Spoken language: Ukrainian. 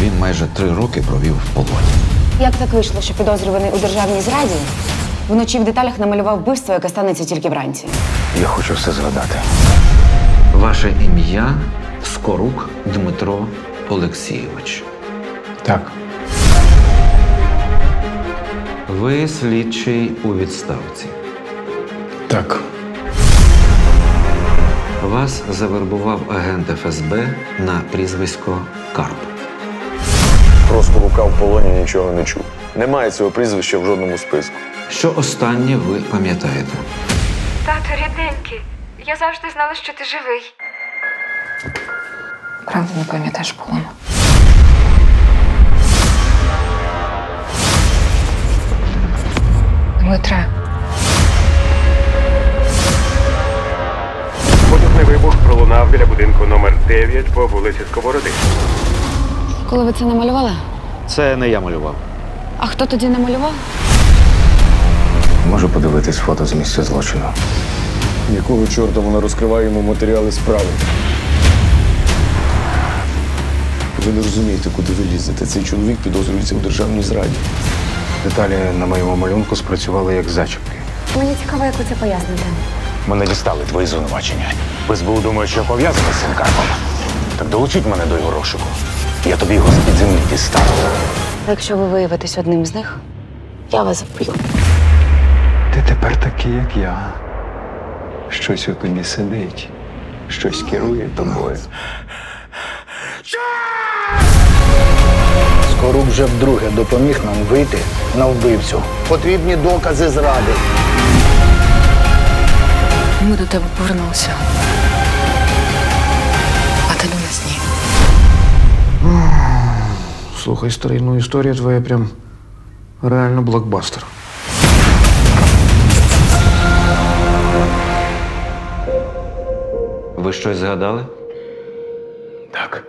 Він майже три роки провів в полоні. Як так вийшло, що підозрюваний у державній зраді вночі в деталях намалював вбивство, яке станеться тільки вранці? Я хочу все згадати. Ваше ім'я Скорук Дмитро Олексійович. Так. Ви слідчий у відставці. Так. Вас завербував агент ФСБ на прізвисько Карп. Про Скорука в полоні нічого не чув. Немає цього прізвища в жодному списку. Що останнє ви пам'ятаєте? Тато, рідненький, я завжди знала, що ти живий. Правда, не пам'ятаєш полону. Дмитре, Потужний вибух пролунав біля будинку номер 9 по вулиці Сковороди. Коли ви це намалювали? Це не я малював. А хто тоді намалював? Можу подивитись фото з місця злочину. Якого чорта вона розкриває йому матеріали справи? Ви не розумієте, куди ви лізете. Цей чоловік підозрюється у державній зраді. Деталі на моєму малюнку спрацювали як зачіпки. Мені цікаво, як ви це поясните. Мене дістали твої звинувачення. СБУ думає, що я пов'язаний з цим карпом. Так долучіть мене до його розшуку. Я тобі його з-під землі дістану. Якщо ви виявитесь одним з них, я вас вб'ю. Ти тепер такий, як я. Щось у тобі сидить, щось керує тобою. Скорук вже вдруге допоміг нам вийти на вбивцю. Потрібні докази зради. Ми до тебе повернулися. Слухай, старий, ну історія твоя прям реально блокбастер. Ви щось згадали? Так.